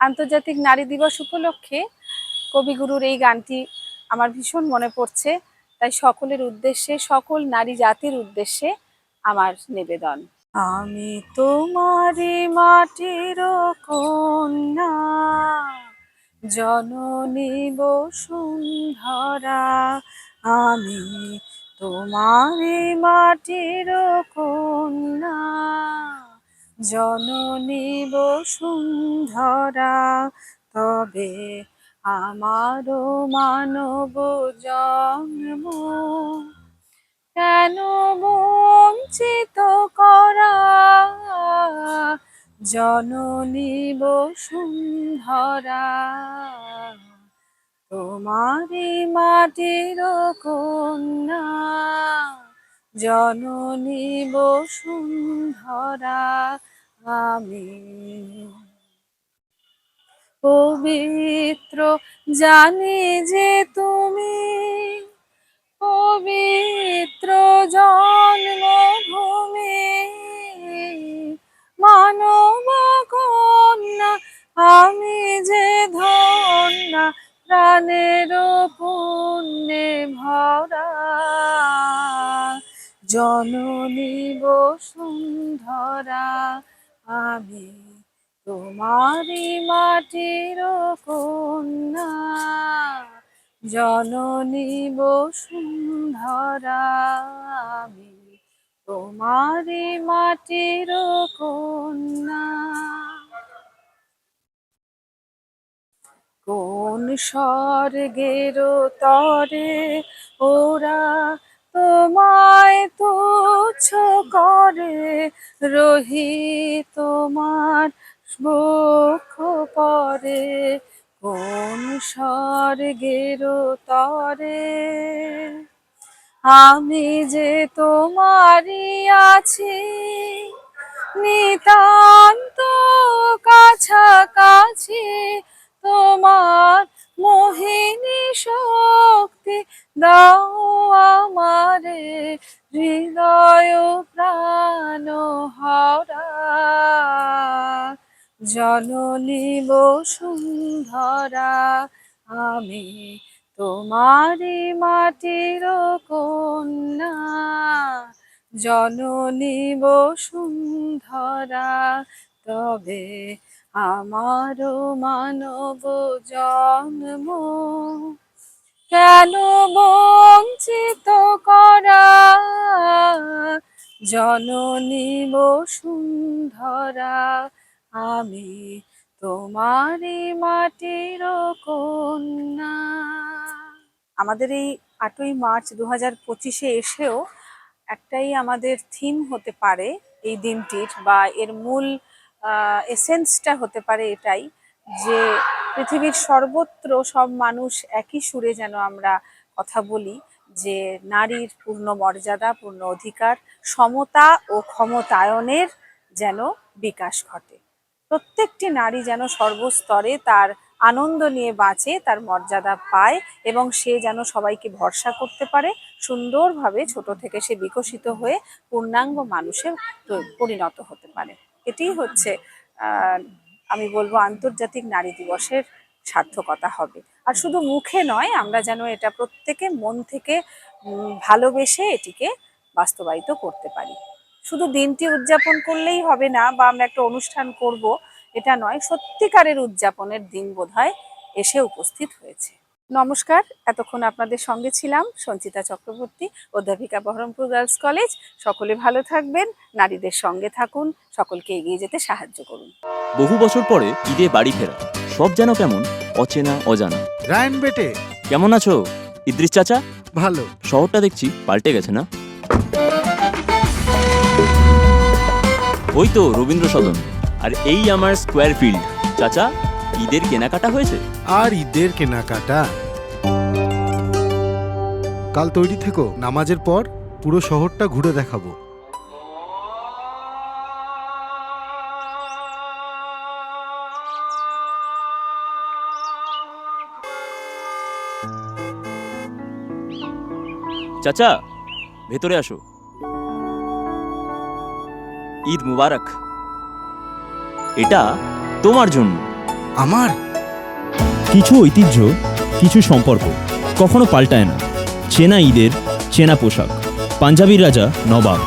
আন্তর্জাতিক নারী দিবস উপলক্ষে কবিগুরুর এই গানটি আমার ভীষণ মনে পড়ছে। তাই সকলের উদ্দেশ্যে, সকল নারী জাতির উদ্দেশ্যে আমার নিবেদন। আমি তোমারই মাটির কন্যা, জননী বসুন্ধরা। আমি তোমারই মাটির কন্যা। জননী বসুন্ধরা তবে আমারও মানব জন্ম। কেন বঞ্চিত করা? জননী বসুন্ধরা তোমারই মাটির কন্যা। জননী বসুন্ধরা আমি পবিত্র জানি যে তুমি পবিত্র জন্মভূমি। জননী বসুন্ধরা, আমি তোমারই মাটির কন্যা। জননী বসুন্ধরা, আমি তোমারই মাটির কন্যা। কোন স্বর্গের তরে ওরা করে রহি তোমার বক্ষ পরে, কোন স্বর্গের তরে? আমি যে তোমারই আছি, নিতান্ত কাছাকাছি, তোমার মোহিনী শক্তি দাও আমারে। হৃদয় প্রাণ হরা, জননী বসুন্ধরা, আমি তোমারই মাটির কন্যা, জননী বসুন্ধরা, তবে আমার মানব জন্ম কেন বঞ্চিত করা। জননী বসুন্ধরা, আমি তোমারই মাটির কন্যা। আমাদের এই আটই মার্চ দু হাজার পঁচিশে এসেও একটাই আমাদের থিম হতে পারে এই দিনটির বা এর মূল এসেন্সটা হতে পারে এটাই যে পৃথিবীর সর্বত্র সব মানুষ একই সুরে যেন আমরা কথা বলি যে নারীর পূর্ণ মর্যাদা, পূর্ণ অধিকার, সমতা ও ক্ষমতায়নের যেন বিকাশ ঘটে। প্রত্যেকটি নারী যেন সর্বস্তরে তার আনন্দ নিয়ে বাঁচে, তার মর্যাদা পায় এবং সে যেন সবাইকে ভরসা করতে পারে, সুন্দরভাবে ছোট থেকে সে বিকশিত হয়ে পূর্ণাঙ্গ মানুষে পরিণত হতে পারে। এটিই হচ্ছে আমি বলব আন্তর্জাতিক নারী দিবসের সার্থকতা হবে। আর শুধু মুখে নয়, আমরা যেন এটা প্রত্যেকে মন থেকে ভালোবেসে এটিকে বাস্তবায়িত করতে পারি। শুধু দিনটি উদযাপন করলেই হবে না, বা আমরা একটা অনুষ্ঠান করব, এটা নয়, সত্যিকারের উদযাপনের দিন বোধহয় এসে উপস্থিত হয়েছে। নমস্কার এতক্ষণ আপনাদের সঙ্গে ছিলাম সঞ্চিতা চক্রবর্তী অধ্যাপিকা বহরমপুর গার্লস কলেজ। সকলে ভালো থাকবেন নারীদের সঙ্গে থাকুন সকলকে এগিয়ে যেতে সাহায্য করুন। বহু বছর পরে ঈদে বাড়ি ফেরা। সব যেন কেমন অচেনা অজানা। রায়ন বেটে। কেমন আছো ইদ্রিস চাচা? ভালো। শহরটা দেখছি পাল্টে গেছে না? ওই তো রবীন্দ্র সদন আর এই আমার স্কোয়ার ফিল্ড চাচা? ঈদের কেনাকাটা হয়েছে? আর ঈদের কেনাকাটা? কাল তৈরি থেকো নামাজের পর পুরো শহরটা ঘুরে দেখাবো। চাচা ভেতরে আসো। ঈদ মুবারক। এটা তোমার জন্য। আমার? কিছু ঐতিহ্য কিছু সম্পর্ক কখনো পাল্টায় না। চেনা ঈদের চেনা পোশাক। পাঞ্জাবির রাজা নবাব।